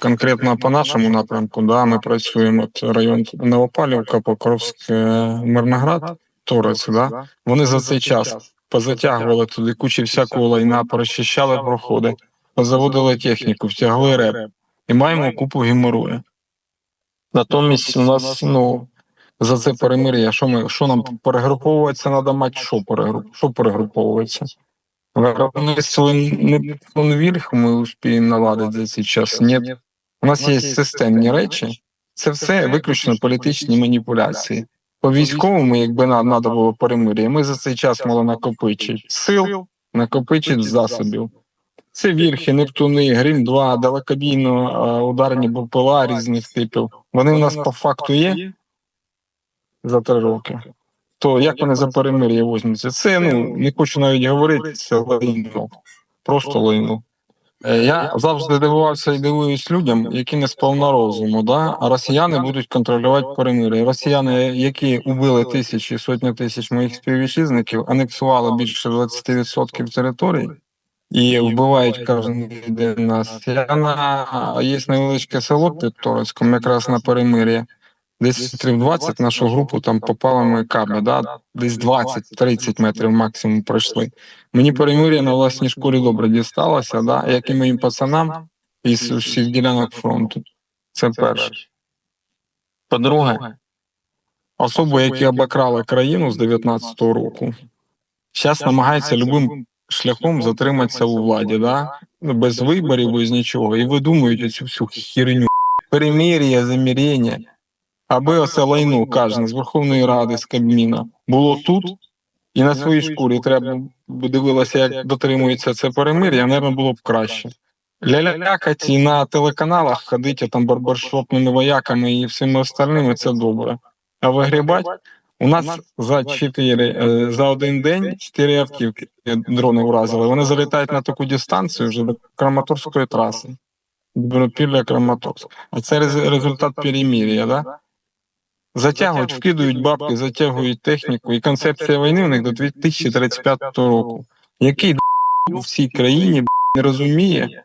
конкретно по нашому напрямку, да, ми працюємо от район Новопалівка, Покровськ, е, Мирноград, Торець, да. Вони за цей час позатягували туди кучі всякого лайна, прочищали проходи, позаводили техніку, втягли реп і маємо купу геморою. Натомість у нас, ну, за це перемир'я, що ми, що нам перегруповуватися, треба мати, що перегруп, що перегруповуватися? Виробництво не конвірх ми успіємо наладити за цей час. Ні. У нас є системні речі, це все виключно політичні маніпуляції. По військовому, якби нам треба було перемир'я, ми за цей час мали накопичити сил, накопичити засобів. Це вірхи, Нептуни, Грім 2, далекобійно е, ударні БПЛА різних типів. Вони в нас по факту є за три роки. То як вони за перемир'я візьмуться? Це ну не хочу навіть говорити, це лайно. Просто лайно. Е, Я завжди дивувався і дивуюсь людям, які не сповна розуму, да? росіяни будуть контролювати перемир'я. Росіяни, які убили тисячі, сотні тисяч моїх співвітчизників, анексували більше 20% території і вбивають кожен день нас. Я на є невеличке село під Торецьком, якраз на перемир'я. Десь метрів 20 нашу групу там попали ми каби, да? десь 20-30 метрів максимум пройшли. Мені перемир'я на власній школі добре дісталося, да? як і моїм пацанам із усіх ділянок фронту. Це перше. По-друге, особи, які обокрали країну з 19-го року, зараз намагаються любим шляхом затриматися у владі, да? Ну, без виборів, без нічого, і видумують оцю всю херню. Перемир'я, замірення, аби оце лайно кожен з Верховної Ради, з Кабміна було тут, і на своїй шкурі треба б дивилося, як дотримується це перемир'я, мабуть, було б краще. Лялякать і на телеканалах ходити там барбершопними вояками і всіми остальними це добре. А вигрібать у нас за 4, е, за один день 4 автівки дрони вразили. Вони залітають на таку дистанцію вже до Краматорської траси. Білопілля Краматорськ. А це результат перемир'я, да? Затягують, вкидують бабки, затягують техніку, і концепція війни у них до 2035 року. Який в всій країні не розуміє,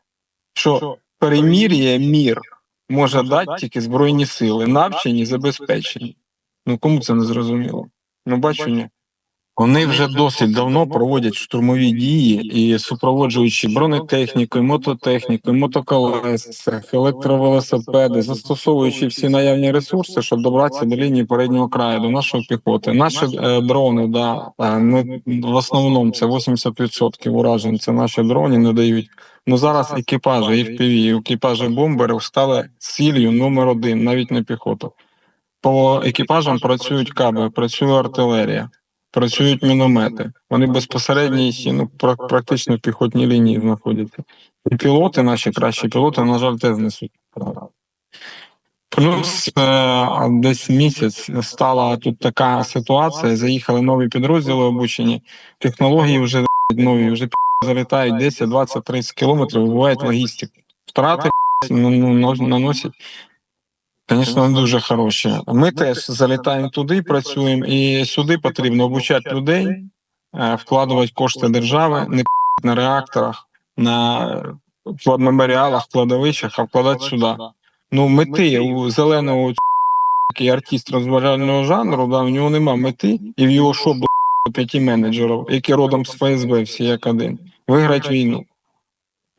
що перемір'я мір може дати тільки збройні сили, навчені, забезпечені. Ну кому це не зрозуміло? Ну бачу, ні. Вони вже досить давно проводять штурмові дії і супроводжуючи бронетехнікою, мототехнікою, мотоколесах, електровелосипеди, застосовуючи всі наявні ресурси, щоб добратися до лінії переднього краю, до нашої піхоти. Наші е, дрони, да, е, не, в основному це 80% уражень, це наші дрони не дають. Ну зараз екіпажі FPV, і екіпажі бомберів стали ціллю номер один, навіть не піхота. По екіпажам працюють каби, працює артилерія працюють міномети. Вони безпосередньо ну, практично в піхотній лінії знаходяться. І пілоти, наші кращі пілоти, на жаль, теж несуть. Плюс е, десь місяць стала тут така ситуація. Заїхали нові підрозділи обучені, технології вже нові, вже залітають 10, 20, 30 кілометрів, бувають логістика. Втрати ну, ну, наносять Звісно, дуже хороші. Ми теж залітаємо туди, працюємо, і сюди потрібно обучати людей, е, вкладувати кошти держави, не на реакторах, на меморіалах, кладовищах, а вкладати сюди. Ну, мети у зеленого такий артист розважального жанру, да, в нього нема мети, і в його шо п'яти менеджерів, які родом з ФСБ, всі як один, виграти війну.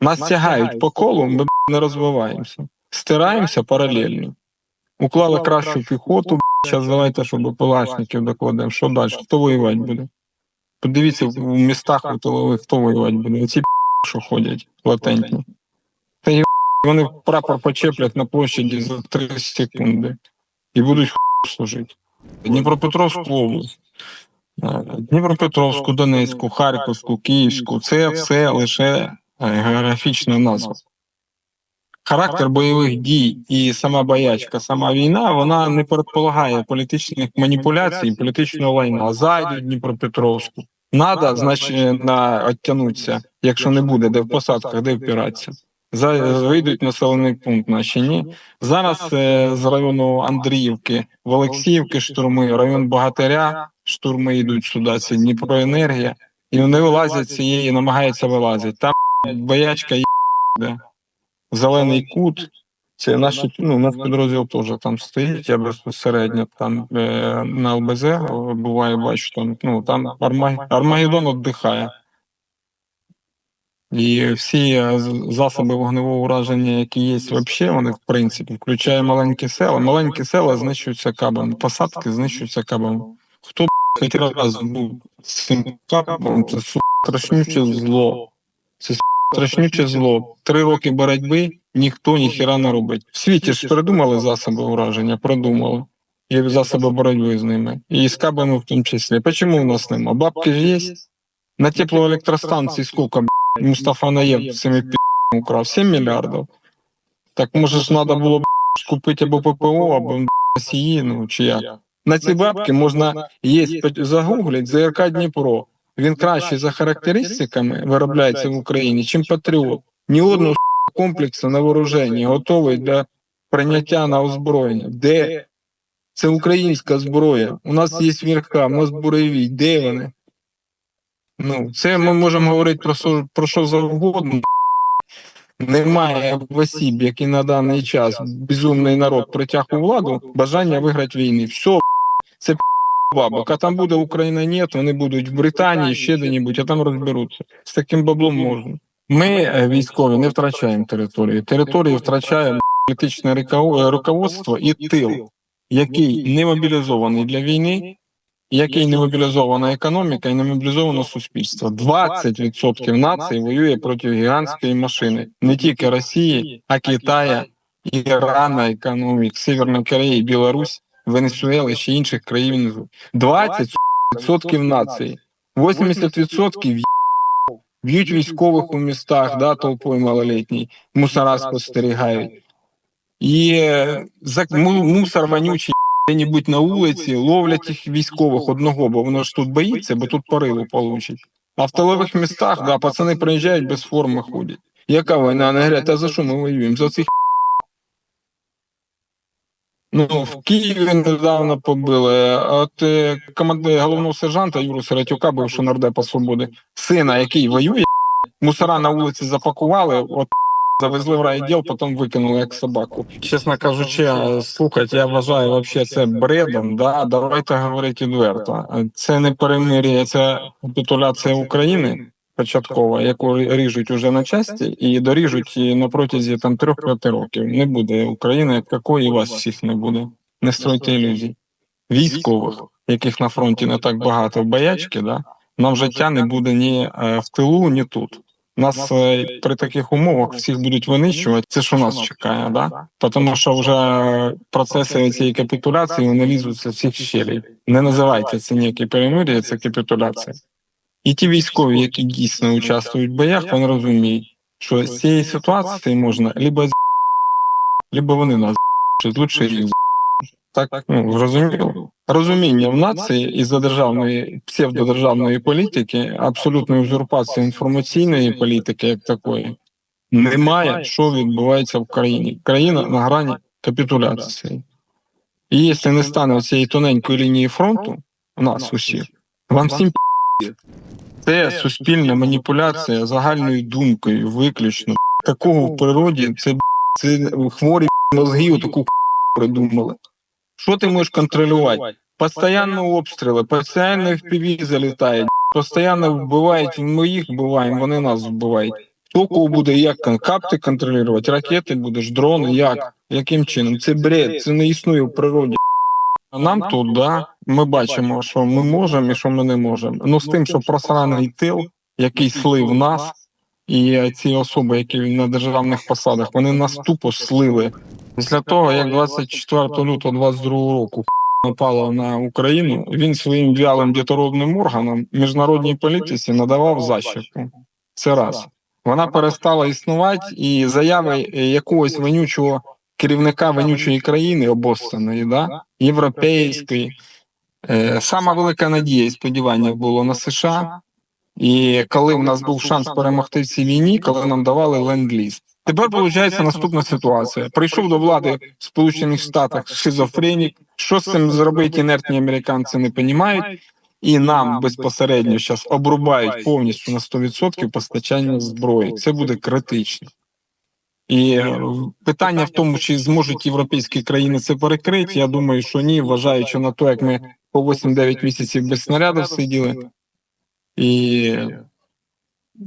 Нас тягають по колу, ми не розвиваємося. Стираємося паралельно. Уклали кращу піхоту, зараз давайте, щоб палашників докладемо. Що далі? Хто воювати буде? Подивіться в містах тилових, хто воювати буде. Оці що ходять латентні. Та й вони прапор почеплять на площаді за 3 секунди і будуть служити. Дніпропетровську область. Дніпропетровську, Донецьку, Харківську, Київську це все лише географічна назва. Характер бойових дій і сама боячка, сама війна, вона не предполагає політичних маніпуляцій, політичного лайна. Зайдуть Дніпропетровську. Надо, значить, на оттянуться, якщо не буде, де в посадках, де впиратися. За вийдуть населений пункт наші ні. Зараз е, з району Андріївки, в Олексіївки штурми, район Багатиря, штурми йдуть сюди, це Дніпроенергія, і вони вилазять цієї, намагаються вилазити. Там боячка є, зелений кут, Це наші, ну, наш підрозділ теж там стоїть, я безпосередньо там е, на ЛБЗ е, буває, бачу, там, ну, там Армагеддон віддихає. І всі е, засоби вогневого ураження, які є взагалі, вони в принципі, включає маленькі села. Маленькі села знищуються кабами, посадки знищуються кабами. Хто б, хоч раз був з цим кабом, це страшнюче зло. Це страшнюче зло. Три роки боротьби ніхто ніхіра не робить. В світі ж придумали засоби ураження, придумали. І засоби боротьби з ними. І з кабами в тому числі. Почему у нас нема? Бабки ж є. На теплоелектростанції сколько б***ь, Мустафа Наєв цими пі***ми украв? 7 мільярдів. Так може ж треба було б***ь, купити або ППО, або Росії, ну чи як. На ці бабки можна є загуглить ЗРК Дніпро. Він краще за характеристиками виробляється в Україні, чим Патріот. Ні одного комплексу на вооруженні готовий для прийняття на озброєння. Де? Це українська зброя. У нас є вірка, у нас. Де вони? Ну, це ми можемо говорити про що, про що завгодно. Немає осіб, які на даний час безумний народ притяг у владу, бажання виграти війни. Все, це бабок. А там буде Україна, ні, вони будуть в Британії, ще де-небудь, а там розберуться. З таким баблом можна. Ми, е, військові, не втрачаємо територію. Територію втрачає політичне руково- руководство і тил, який не мобілізований для війни, який не мобілізована економіка і не мобілізовано суспільство. 20% нації воює проти гігантської машини, не тільки Росії, а Китая, Ірана, економік, Северної Кореї, Білорусь, Венесуели, ще інших країн. 20% нації, 80% в- б'ють військових у містах, да, толпою малолітній, мусора спостерігають. І е, за мусор вонючий де-небудь на вулиці ловлять їх військових одного, бо воно ж тут боїться, бо тут порилу получить. А в тилових містах, да, пацани приїжджають без форми ходять. Яка війна? Вони говорять, а за що ми воюємо? За цих Ну, в Києві недавно побили. От команди головного сержанта Юру Сиратюка, бившого нардепа свободи, сина, який воює, мусора на вулиці запакували, от завезли в райвідділ, потім викинули як собаку. Чесно кажучи, слухайте, я вважаю вообще це бредом. Да? Давайте говорити відверто. Це не перемир'я, це капітуляція України початкова, яку ріжуть уже на часті, і доріжуть на протязі там трьох-п'яти років. Не буде України, як такої, і вас всіх не буде. Не стройте ілюзій. Військових, яких на фронті не так багато боячки, да? нам життя не буде ні е, в тилу, ні тут. Нас е, при таких умовах всіх будуть винищувати. Це що нас чекає, да? Тому що вже процеси цієї капітуляції вони лізуться з всіх щелей. Не називайте це ніяке перемир'я, це капітуляція. І ті військові, які дійсно участвують в боях, вони розуміють, що з цієї ситуації можна либо либо вони нас лучше їх. Так, ну, зрозуміло. Розуміння в нації із-за державної псевдодержавної політики, абсолютної узурпації інформаційної політики, як такої, немає, що відбувається в країні. Країна на грані капітуляції. І якщо не стане цієї тоненької лінії фронту, у нас усіх, вам всім це суспільна маніпуляція загальною думкою, виключно. Такого в природі це, це хворі мозги таку придумали. Що ти можеш контролювати? Постоянно обстріли, постійно FPV залітають, постійно вбивають, ми їх вбиваємо, вони нас вбивають. Хто кого буде як капти контролювати, ракети будеш, дрони, як? Яким чином? Це бред, це не існує в природі. Нам тут, да, ми бачимо, що ми можемо і що ми не можемо. Ну з тим, що просраний тил, який слив нас, і е, ці особи, які на державних посадах, вони нас тупо слили. Після того, як 24 лютого 22 року напала на Україну, він своїм вялим дітородним органам міжнародній політиці надавав защіпку. Це раз. Вона перестала існувати, і заяви якогось вонючого керівника вонючої країни обостаної, да, європейської. Е, Сама велика надія і сподівання було на США. І коли в нас був шанс перемогти в цій війні, коли нам давали ленд-ліз. Тепер виходить наступна ситуація. Прийшов до влади в Сполучених Штатах шизофренік. Що з цим зробити інертні американці не розуміють, і нам безпосередньо зараз обрубають повністю на 100% постачання зброї. Це буде критично. І е, питання в тому, чи зможуть європейські країни це перекрити. Я думаю, що ні, вважаючи на те, як ми по 8-9 місяців без снарядів сиділи. І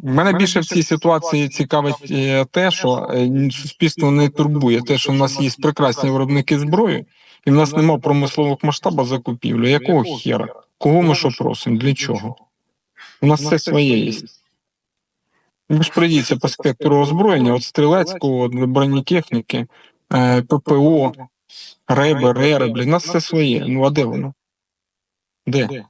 мене більше в цій ситуації цікавить е, те, що е, суспільство не турбує те, що в нас є прекрасні виробники зброї, і в нас немає промислових масштабів закупівлі. Якого хера? Кого ми що просимо? Для чого? У нас все своє є. Ви ж прийдіться по спектру озброєння, от стрілецького, бронетехніки, е, ППО, реби, рери, блін, у нас все своє. Ну а де воно? Де?